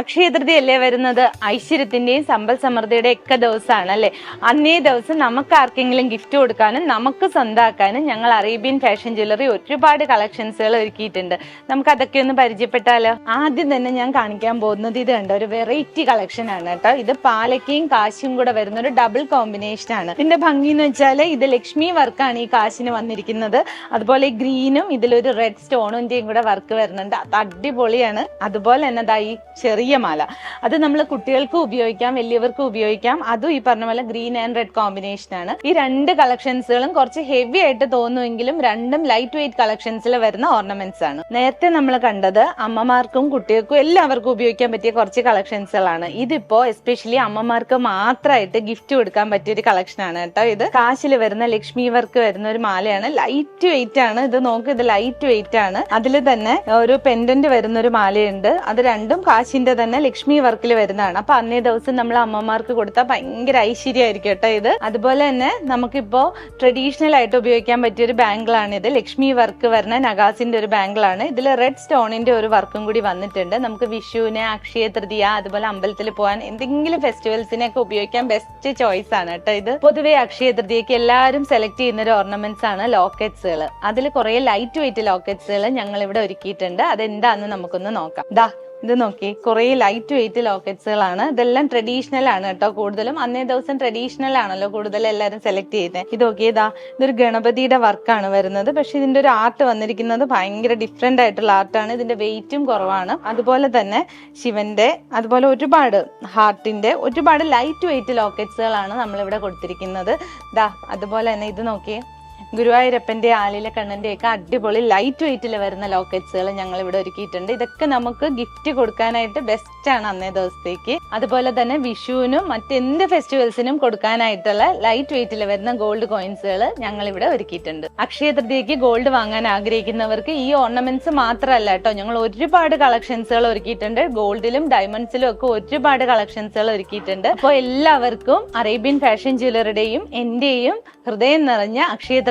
അക്ഷയ തൃതീയല്ലേ വരുന്നത്? ഐശ്വര്യത്തിന്റെയും സമ്പൽ സമൃദ്ധിയുടെ ഒക്കെ ദിവസമാണ് അല്ലെ അന്നേ ദിവസം നമുക്ക് ആർക്കെങ്കിലും ഗിഫ്റ്റ് കൊടുക്കാനും നമുക്ക് സ്വന്തമാക്കാനും ഞങ്ങൾ അറേബ്യൻ ഫാഷൻ ജ്വല്ലറി ഒരുപാട് കളക്ഷൻസുകൾ ഒരുക്കിയിട്ടുണ്ട്. നമുക്ക് അതൊക്കെ ഒന്ന് പരിചയപ്പെട്ടാലോ? ആദ്യം തന്നെ ഞാൻ കാണിക്കാൻ പോകുന്നത് ഇത് കണ്ടോ? ഒരു വെറൈറ്റി കളക്ഷൻ ആണ് കേട്ടോ. ഇത് പാലക്കയും കാശും കൂടെ വരുന്ന ഒരു ഡബിൾ കോമ്പിനേഷൻ ആണ്. ഇതിന്റെ ഭംഗി എന്ന് വെച്ചാൽ ഇത് ലക്ഷ്മി വർക്കാണ് ഈ കാശിന് വന്നിരിക്കുന്നത്. അതുപോലെ ഗ്രീനും ഇതിലൊരു റെഡ് സ്റ്റോണിന്റെയും കൂടെ വർക്ക് വരുന്നുണ്ട്. അത് അടിപൊളിയാണ്. അതുപോലെ തന്നെ ഈ ചെറിയ മാല. അത് നമ്മൾ കുട്ടികൾക്ക് ഉപയോഗിക്കാം വലിയവർക്ക് ഉപയോഗിക്കാം. അതും ഈ പറഞ്ഞ പോലെ ഗ്രീൻ ആൻഡ് റെഡ് കോമ്പിനേഷൻ ആണ്. ഈ രണ്ട് കളക്ഷൻസുകളും കുറച്ച് ഹെവി ആയിട്ട് തോന്നുമെങ്കിലും രണ്ടും ലൈറ്റ് വെയിറ്റ് കളക്ഷൻസിൽ വരുന്ന ഓർണമെന്റ്സ് ആണ്. നേരത്തെ നമ്മൾ കണ്ടത് അമ്മമാർക്കും കുട്ടികൾക്കും എല്ലാവർക്കും ഉപയോഗിക്കാൻ പറ്റിയ കുറച്ച് കളക്ഷൻസുകളാണ്. ഇതിപ്പോ എസ്പെഷ്യലി അമ്മമാർക്ക് മാത്രമായിട്ട് ഗിഫ്റ്റ് കൊടുക്കാൻ പറ്റിയ ഒരു കളക്ഷൻ ആണ് കേട്ടോ ഇത്. കാശിൽ വരുന്ന ലക്ഷ്മി വർക്ക് വരുന്ന ഒരു മാലയാണ്. ലൈറ്റ് വെയിറ്റ് ആണ്. ഇത് നോക്ക് ഇത് ലൈറ്റ് വെയിറ്റ് ആണ്. അതിൽ തന്നെ ഒരു പെൻഡന്റ് വരുന്ന ഒരു മാലയുണ്ട്. അത് രണ്ടും കാശിന്റെ തന്നെ ലക്ഷ്മി വർക്കിൽ വരുന്നതാണ്. അപ്പൊ അന്നേ ദിവസം നമ്മൾ അമ്മമാർക്ക് കൊടുത്താൽ ഭയങ്കര ഐശ്വര്യമായിരിക്കും കേട്ടോ ഇത്. അതുപോലെ തന്നെ നമുക്കിപ്പോ ട്രഡീഷണൽ ആയിട്ട് ഉപയോഗിക്കാൻ പറ്റിയ ഒരു ബാങ്കിളാണ് ഇത്. ലക്ഷ്മി വർക്ക് വരുന്ന നഗാസിന്റെ ഒരു ബാങ്കിളാണ് ഇതിൽ റെഡ് സ്റ്റോണിന്റെ ഒരു വർക്കും കൂടി വന്നിട്ടുണ്ട്. നമുക്ക് വിഷുവിന് അക്ഷയ തൃതീയ അതുപോലെ അമ്പലത്തിൽ പോകാൻ എന്തെങ്കിലും ഫെസ്റ്റിവൽസിനൊക്കെ ഉപയോഗിക്കാൻ ബെസ്റ്റ് ചോയ്സ് ആണ് കേട്ടോ ഇത്. പൊതുവെ അക്ഷയ തൃതീയക്ക് എല്ലാവരും സെലക്ട് ചെയ്യുന്ന ഒരു ഓർണമെന്റ്സ് ആണ് ലോക്കറ്റ്സുകൾ അതിൽ കുറെ ലൈറ്റ് വെയിറ്റ് ലോക്കറ്റ്സുകൾ ഞങ്ങൾ ഇവിടെ ഒരുക്കിയിട്ടുണ്ട്. അതെന്താന്ന് നമുക്കൊന്ന് നോക്കാം. ദാ ഇത് നോക്കി. കുറെ ലൈറ്റ് വെയിറ്റ് ലോക്കറ്റ്സുകളാണ് ഇതെല്ലാം ട്രഡീഷണൽ ആണ് കേട്ടോ കൂടുതലും. അന്നേ ദിവസം ട്രഡീഷണൽ ആണല്ലോ കൂടുതൽ എല്ലാവരും സെലക്ട് ചെയ്യുന്നത് ഇത് നോക്കി ഇതാ ഇതൊരു ഗണപതിയുടെ വർക്കാണ് വരുന്നത്. പക്ഷെ ഇതിന്റെ ഒരു ആർട്ട് വന്നിരിക്കുന്നത് ഭയങ്കര ഡിഫറെന്റ് ആയിട്ടുള്ള ആർട്ടാണ് ഇതിന്റെ വെയിറ്റും കുറവാണ്. അതുപോലെ തന്നെ ശിവന്റെ അതുപോലെ ഒരുപാട് ഹാർട്ടിന്റെ ഒരുപാട് ലൈറ്റ് വെയിറ്റ് ലോക്കറ്റ്സുകളാണ് നമ്മളിവിടെ കൊടുത്തിരിക്കുന്നത്. ദാ അതുപോലെ തന്നെ ഇത് നോക്കിയേ ഗുരുവായൂരപ്പന്റെ ആലില കണ്ണന്റെ അടിപൊളി ലൈറ്റ് വെയിറ്റിൽ വരുന്ന ലോക്കറ്റ്സുകൾ ഞങ്ങൾ ഇവിടെ ഒരുക്കിയിട്ടുണ്ട്. ഇതൊക്കെ നമുക്ക് ഗിഫ്റ്റ് കൊടുക്കാനായിട്ട് ബെസ്റ്റ് ആണ് അന്നേ ദിവസത്തേക്ക്. അതുപോലെ തന്നെ വിഷുവിനും മറ്റെന്ത് ഫെസ്റ്റിവൽസിനും കൊടുക്കാനായിട്ടുള്ള ലൈറ്റ് വെയിറ്റിൽ വരുന്ന ഗോൾഡ് കോയിൻസുകൾ ഞങ്ങൾ ഇവിടെ ഒരുക്കിയിട്ടുണ്ട്. അക്ഷയ തൃതീയക്ക് ഗോൾഡ് വാങ്ങാൻ ആഗ്രഹിക്കുന്നവർക്ക് ഈ ഓർണമെന്റ്സ് മാത്രമല്ല കേട്ടോ. ഞങ്ങൾ ഒരുപാട് കളക്ഷൻസുകൾ ഒരുക്കിയിട്ടുണ്ട്. ഗോൾഡിലും ഡയമണ്ട്സിലും ഒക്കെ ഒരുപാട് കളക്ഷൻസുകൾ ഒരുക്കിയിട്ടുണ്ട്. അപ്പോൾ എല്ലാവർക്കും അറേബ്യൻ ഫാഷൻ ജ്വല്ലറിയുടെയും എന്റെയും ഹൃദയം നിറഞ്ഞ അക്ഷയ